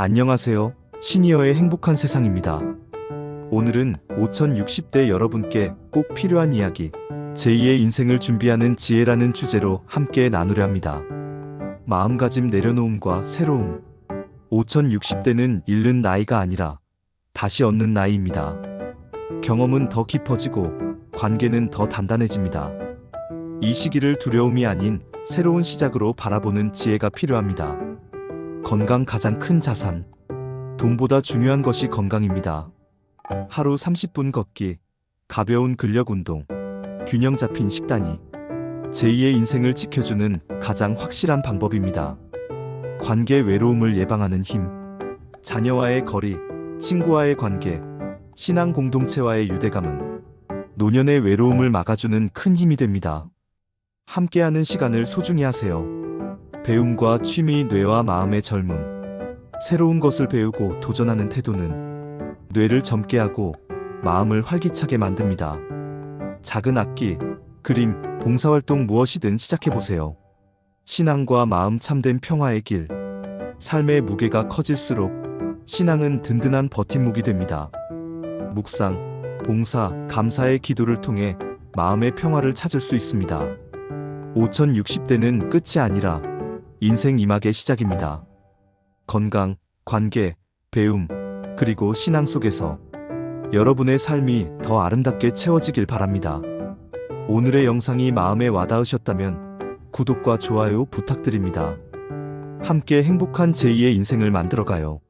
안녕하세요. 시니어의 행복한 세상입니다. 오늘은 5060대 여러분께 꼭 필요한 이야기, 제2의 인생을 준비하는 지혜라는 주제로 함께 나누려 합니다. 마음가짐 내려놓음과 새로움. 5060대는 잃는 나이가 아니라 다시 얻는 나이입니다. 경험은 더 깊어지고 관계는 더 단단해집니다. 이 시기를 두려움이 아닌 새로운 시작으로 바라보는 지혜가 필요합니다. 건강 가장 큰 자산. 돈보다 중요한 것이 건강입니다. 하루 30분 걷기, 가벼운 근력 운동, 균형 잡힌 식단이 제2의 인생을 지켜주는 가장 확실한 방법입니다. 관계 외로움을 예방하는 힘, 자녀와의 거리, 친구와의 관계, 신앙 공동체와의 유대감은 노년의 외로움을 막아주는 큰 힘이 됩니다. 함께하는 시간을 소중히 하세요. 배움과 취미, 뇌와 마음의 젊음. 새로운 것을 배우고 도전하는 태도는 뇌를 젊게 하고 마음을 활기차게 만듭니다. 작은 악기, 그림, 봉사활동 무엇이든 시작해보세요. 신앙과 마음 참된 평화의 길. 삶의 무게가 커질수록 신앙은 든든한 버팀목이 됩니다. 묵상, 봉사, 감사의 기도를 통해 마음의 평화를 찾을 수 있습니다. 5060대는 끝이 아니라 인생 이막의 시작입니다. 건강, 관계, 배움, 그리고 신앙 속에서 여러분의 삶이 더 아름답게 채워지길 바랍니다. 오늘의 영상이 마음에 와닿으셨다면 구독과 좋아요 부탁드립니다. 함께 행복한 제2의 인생을 만들어가요.